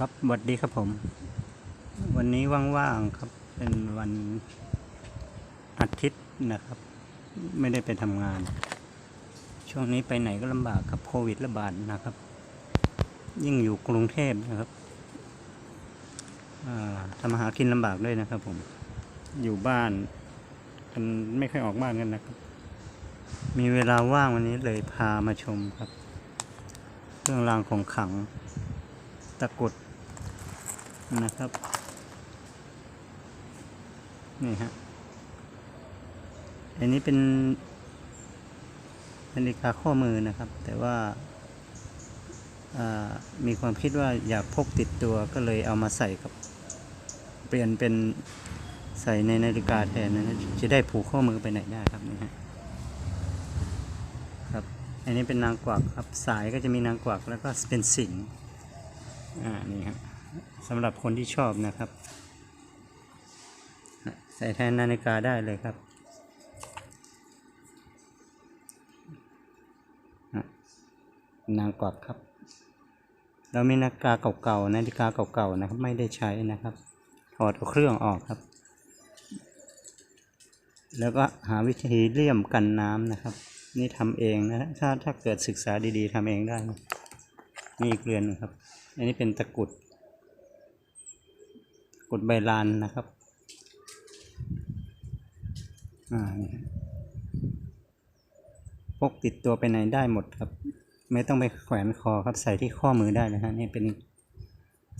ครับสวัสดีครับผม วันนี้ว่างๆครับ เป็นวันอาทิตย์นะครับ ไม่ได้ไปทำงาน ช่วงนี้ไปไหนก็ลำบากครับโควิดระบาดนะครับ ยิ่งอยู่กรุงเทพนะครับทำมาหากินลำบากด้วยนะครับ ผม อยู่บ้านกันไม่ค่อยออกบ้านกันนะครับ มีเวลาว่างวันนี้เลยพามาชมครับ เครื่องรางของขลังตะกรุด นะครับ นี่ฮะ อันนี้เป็นนาฬิกาข้อมือนะครับ แต่ว่าามีความคิดว่าอยากพกติดตัวก็เลยเอามาใส่กับ เปลี่ยนเป็นใส่ในนาฬิกาแทนนะจะได้ผูกข้อมือไปไหนได้ครับนี่ฮะครับอันนี้เป็นนางกวักครับสายก็จะมีนางกวักแล้วก็เป็นสิงอ่านี่ครับ สำหรับคนที่ชอบนะครับ ใส่แทนนาฬิกาได้เลยครับ นางกวักครับ เรามีนาฬิกาเก่าๆนาฬิกาเก่าๆนะครับ ไม่ได้ใช้นะครับถอดเครื่องออกครับ แล้วก็หาวิธีเลี่ยมกันน้ำนะครับ นี่ทำเองนะถ้าถ้าเกิดศึกษาดีๆทำเองได้นะนี่อีกเรือนนึงครับ อันนี้เป็นตะกรุด ดใบลานนะครับอ่านี่ฮะพกติดตัวไปไหนได้หมดครับ ไม่ต้องไปแขวนคอครับใส่ที่ข้อมือได้นะฮะนี่เป็น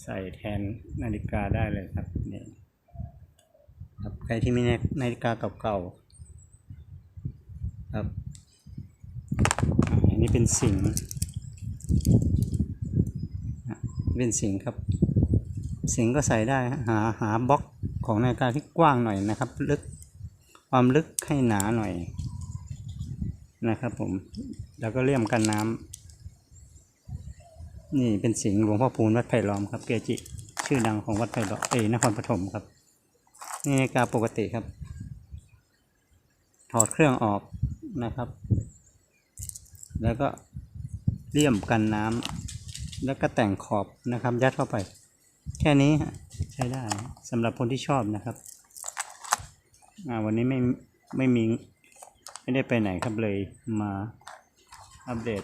ใส่แทนนาฬิกาได้เลยครับนี่ครับใครที่มีนาฬิกาเก่าๆครับอันนี้เป็นสิงห์อะเป็นสิงห์ครับ สิงก็ใส่ได้หาหาบล็อกของนาฬิกาที่กว้างหน่อยนะครับ ลึกความลึกให้หนาหน่อยนะครับผมแล้วก็เลี่ยมกันน้ำนี่เป็นสิงหลวงพ่อพูนวัดไผ่ล้อมครับเกจิชื่อดังของวัดไผ่ล้อมเอยนครปฐมครับ นี่นาฬิกาปกติครับ ถอดเครื่องออกนะครับ แล้วก็เลี่ยมกันน้ำแล้วก็แต่งขอบนะครับ ยัดเข้าไป แค่นี้ฮะใช้ได้สำหรับคนที่ชอบนะครับวันนี้ไม่ไม่มีไม่ได้ไปไหนครับเลยมาอัปเดต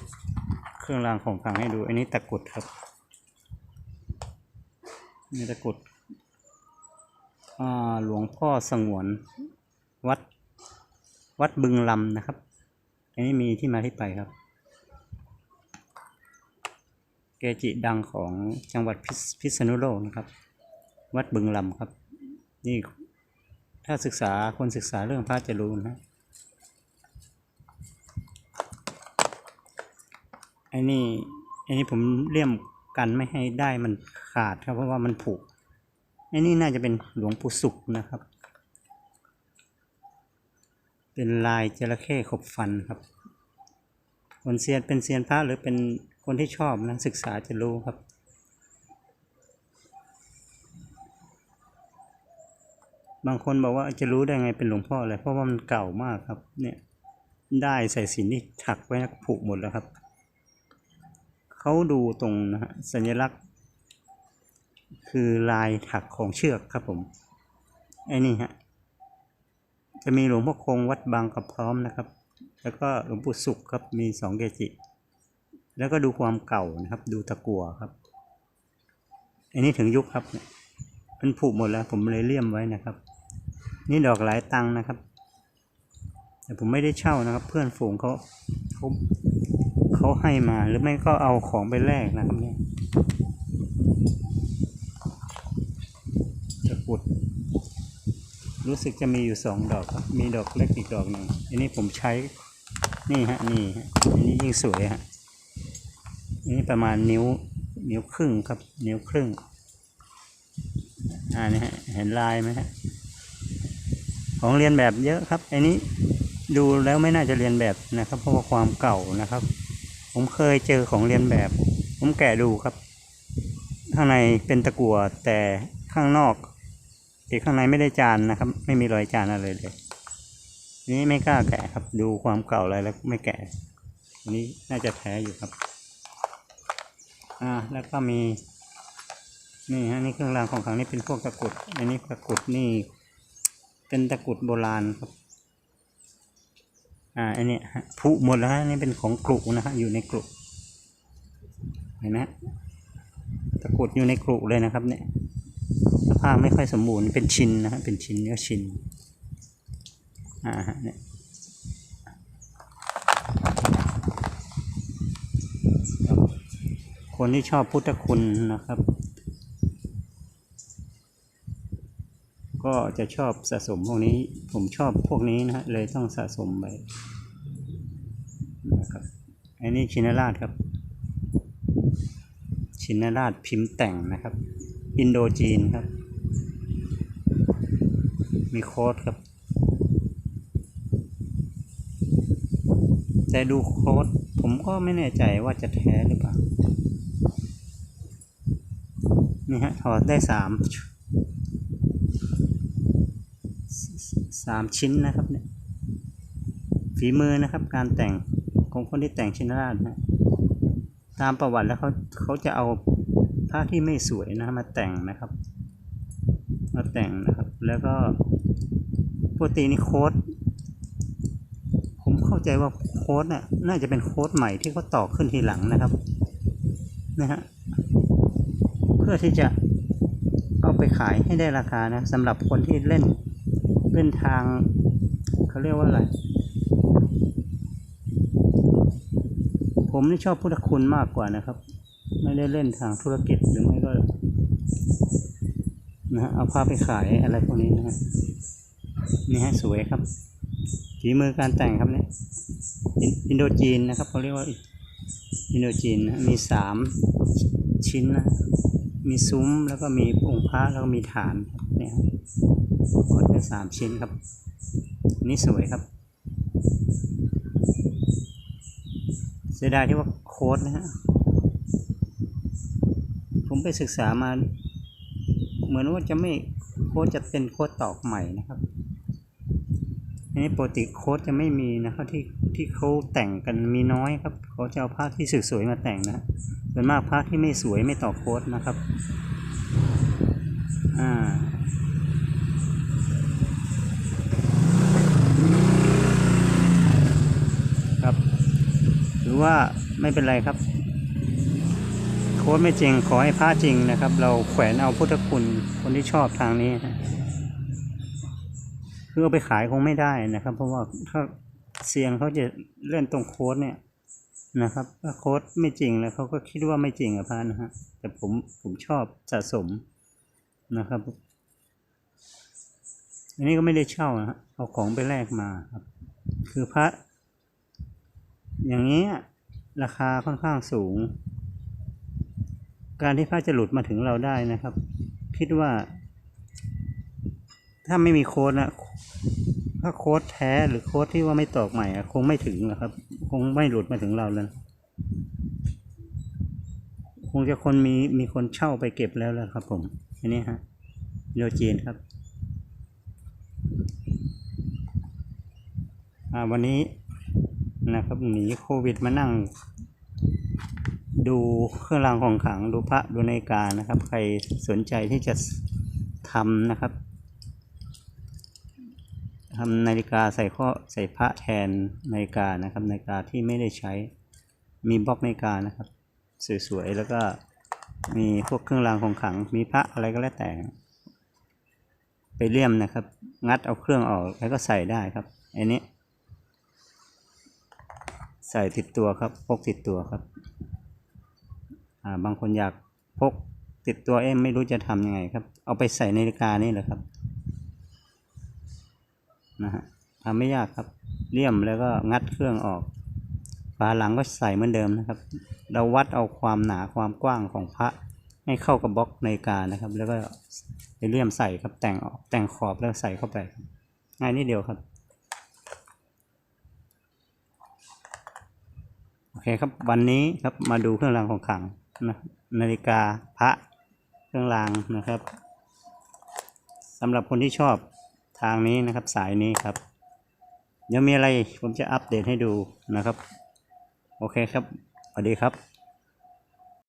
เครื่องรางของขลังให้ดู อันนี้ตะกรุดครับนี่ตะกรุดหลวงพ่อสงวนวัดวัดบึงลำนะครับ อันนี้มีที่มาที่ไปครับ เกจิดังของจังหวัดพิษพิษณุโลกนะครับ วัดบึงลำครับ นี่ถ้าศึกษาคนศึกษาเรื่องพระจะรู้นะไอ้นี่ไอ้นี่ผมเลี่ยมกันไม่ให้ได้มันขาดครับ เพราะว่ามันผุไอ้นี่น่าจะเป็นหลวงปู่สุขนะครับ เป็นลายจระเข้ขบฟันครับคนเซียนเป็นเซียนพระหรือเป็น คนที่ชอบนะศึกษาจะรู้ครับ บางคนบอกว่าจะรู้ได้ไงเป็นหลวงพ่ออะไรเพราะว่ามันเก่ามากครับ เนี่ยได้ใส่สินนี่ถักไว้นะผูกหมดแล้วครับเขาดูตรงนะฮะสัญลักษณ์ คือลายถักของเชือกครับผมไอ้นี่ฮะจะมีหลวงพ่อคงวัดบางกับพร้อมนะครับ แล้วก็หลวงปู่สุขครับมีสองเกจิ แล้วก็ดูความเก่านะครับ ดูตะกัวครับ อันนี้ถึงยุคครับมันผุหมดแล้ว ผมเลยเลี่ยมไว้นะครับ นี่ดอกหลายตังนะครับ แต่ผมไม่ได้เช่านะครับ เพื่อนฝูงเขาเขาเขาให้มาหรือไม่ก็เอาของไปแลกนะครับเนี่ยตะกุด รู้สึกจะมีอยู่สองดอกครับ มีดอกเล็กอีกดอกหนึ่งอันนี้ผมใช้ นี่ฮะ นี่ฮะอันนี้ยิ่งสวยฮะ นนี้ประมาณนิ้วนิ้วครึ่งครับ นิ้วครึ่งอ่านี่ฮะเห็นลายไหมฮะของเรียนแบบเยอะครับอันนี้ดูแล้วไม่น่าจะเรียนแบบนะครับ เพราะว่าความเก่านะครับ ผมเคยเจอของเรียนแบบ ผมแกะดูครับ ข้างในเป็นตะกั่วแต่ข้างนอกอีกข้างในไม่ได้จานนะครับ ไม่มีรอยจานอะไรเลย นี่ไม่กล้าแกะครับ ดูความเก่าอะไรแล้วไม่แกะอันนี้น่าจะแท้อยู่ครับ อ่าแล้วก็มี นี่ฮะนี่เครื่องรางของขลังนี่เป็นพวกตะกรุดอันนี้ตะกรุดนี่ เป็นตะกรุดโบราณครับ อ่าอันเนี้ยฮะผุหมดแล้วฮะนี่เป็นของกรุนะฮะอยู่ในกรุเห็นไหมตะกรุดอยู่ในกรุเลยนะครับ เนี่ยสภาพไม่ค่อยสมบูรณ์เป็นชิ้นนะฮะเป็นชิ้นเนื้อชิ้นอ่าฮะเนี่ย คนที่ชอบพุทธคุณนะครับ ก็จะชอบสะสมพวกนี้ ผมชอบพวกนี้นะฮะเลยต้องสะสมไปนะครับอันนี้ชินราชครับ ชินราชพิมพ์แต่งนะครับ อินโดจีนครับ มีโค้ดครับ แต่ดูโค้ดผมก็ไม่แน่ใจว่าจะแท้หรือเปล่า นี่ฮะถอดได้สามสามชิ้นนะครับเนี่ยฝีมือนะครับการแต่งของคนที่แต่งชินราชนะตามประวัติแล้วเขาเขาจะเอาผ้าที่ไม่สวยนะมาแต่งนะครับมาแต่งนะครับ แล้วก็ปกตินี่โค้ดผมเข้าใจว่าโค้ดน่ะน่าจะเป็นโค้ดใหม่ที่เขาต่อขึ้นทีหลังนะครับนะฮะ พื่อที่จะเอาไปขายให้ได้ราคานะสำหรับคนที่เล่นเล่นทางเขาเรียกว่าอะไรผมนี่ชอบพุทธคุณมากกว่านะครับ ไม่ได้เล่นทางธุรกิจหรือไม่ก็นะเอาผ้าไปขายอะไรพวกนี้นะฮะนี่ฮะสวยครับฝีมือการแต่งครับเนี่ยอินอินโดจีนนะครับเขาเรียกว่าอินโดจีนนะมีสามชิ้นนะ มีซุ้มแล้วก็มีองค์พระแล้วก็มีฐานเนี่ยครับกดได้สามชิ้นครับ นี่สวยครับเสียดายที่ว่าโค้ดนะฮะผมไปศึกษามา เหมือนว่าจะไม่โค้ดจะเป็นโค้ดตอกใหม่นะครับอันนี้ปกติโค้ดจะไม่มีนะครับที่ที่เขาแต่งกันมีน้อยครับเขาจะเอาผ้าที่สวยๆมาแต่งนะ ส่วนมากผ้าที่ไม่สวยไม่ต่อโค้ดนะครับ อ่าครับ หรือว่าไม่เป็นไรครับ โค้ดไม่จริงขอให้พระจริงนะครับ เราแขวนเอาพุทธคุณคนที่ชอบทางนี้นะคือเอาไปขายคงไม่ได้นะครับ เพราะว่าถ้าเซียนเขาจะเล่นตรงโค้ดเนี่ย นะครับถ้าโค้ดไม่จริงแล้วเขาก็คิดว่าไม่จริงอะพระนะฮะแต่ผมผมชอบสะสมนะครับ อันนี้ก็ไม่ได้เช่านะฮะเอาของไปแลกมาครับ คือพระ อย่างนี้ราคาค่อนข้างสูง การที่พระจะหลุดมาถึงเราได้นะครับ คิดว่า ถ้าไม่มีโค้ดนะถ้าโค้ดแท้หรือโค้ดที่ว่าไม่ตอกใหม่คงไม่ถึงหรอกครับ คงไม่หลุดมาถึงเราเลยคงจะคนมีมีคนเช่าไปเก็บแล้วแหละครับผม อันนี้ฮะโยจีนครับอ่าวันนี้นะครับหนีโควิดมานั่ง ดูเครื่องรางของขลังดูพระดูนาฬิกานะครับ ใครสนใจที่จะทำนะครับ ทำนาฬิกาใส่ข้อใส่พระแทนนาฬิกานะครับนาฬิกาที่ไม่ได้ใช้มีบล็อกนาฬิกานะครับ สวยๆแล้วก็มีพวกเครื่องรางของขลัง มีพระอะไรก็แล้วแต่ ไปเลี่ยมนะครับ งัดเอาเครื่องออกแล้วก็ใส่ได้ครับอันนี้ ใส่ติดตัวครับพกติดตัวครับอ่าบางคนอยากพกติดตัวเอ๊ะไม่รู้จะทำยังไงครับ เอาไปใส่นาฬิกานี่แหละครับ นะฮะทำไม่ยากครับเลี่ยมแล้วก็งัดเครื่องออกฝาหลังก็ใส่เหมือนเดิมนะครับ เราวัดเอาความหนาความกว้างของพระให้เข้ากับบล็อกนาฬิกานะครับ แล้วก็เลี่ยมใส่ครับแต่งออกแต่งขอบแล้วใส่เข้าไปง่ายนิดเดียวครับโอเคครับวันนี้ครับมาดูเครื่องรางของขลังนะนาฬิกาพระเครื่องรางนะครับสำหรับคนที่ชอบ ทางนี้นะครับสายนี้ครับเดี๋ยวมีอะไรผมจะอัปเดตให้ดูนะครับ โอเคครับสวัสดีครับ